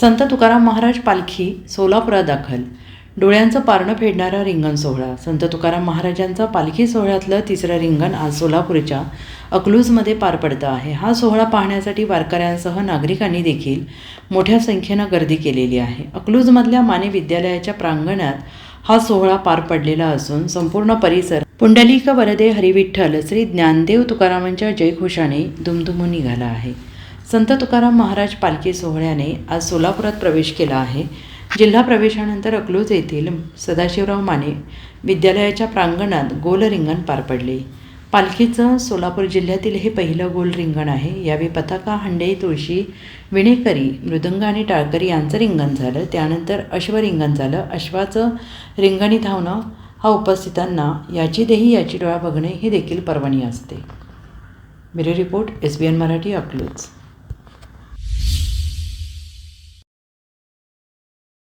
संत तुकाराम महाराज पालखी सोलापुरात दाखल डोळ्यांचं पारणं फेडणारा रिंगण सोहळा. संत तुकाराम महाराजांचा पालखी सोहळ्यातलं तिसरं रिंगण आज सोलापूरच्या अकलूजमध्ये पार पडतं आहे. हा सोहळा पाहण्यासाठी वारकऱ्यांसह नागरिकांनी देखील मोठ्या संख्येनं गर्दी केलेली आहे. अकलूजमधल्या माने विद्यालयाच्या प्रांगणात हा सोहळा पार पडलेला असून संपूर्ण परिसर पुंडलिक वरदे हरिविठ्ठल श्री ज्ञानदेव तुकारामांच्या जयघोषाने दुमदुमून निघाला आहे. संत तुकाराम महाराज पालखी सोहळ्याने आज सोलापुरात प्रवेश केला आहे. जिल्हा प्रवेशानंतर अकलूज येथील सदाशिवराव माने विद्यालयाच्या प्रांगणात गोल रिंगण पार पडले. पालखीचं सोलापूर जिल्ह्यातील हे पहिलं गोल रिंगण आहे. यावेळी पताका हंडे तुळशी विणेकरी मृदंग आणि टाळकरी यांचं रिंगण झालं. त्यानंतर अश्वरिंगण झालं. अश्वाचं रिंगणी धावणं हा उपस्थितांना याची देही याची डोळा बघणे ही देखील पर्वणी असते. Bureau report S B N Marathi Akluj.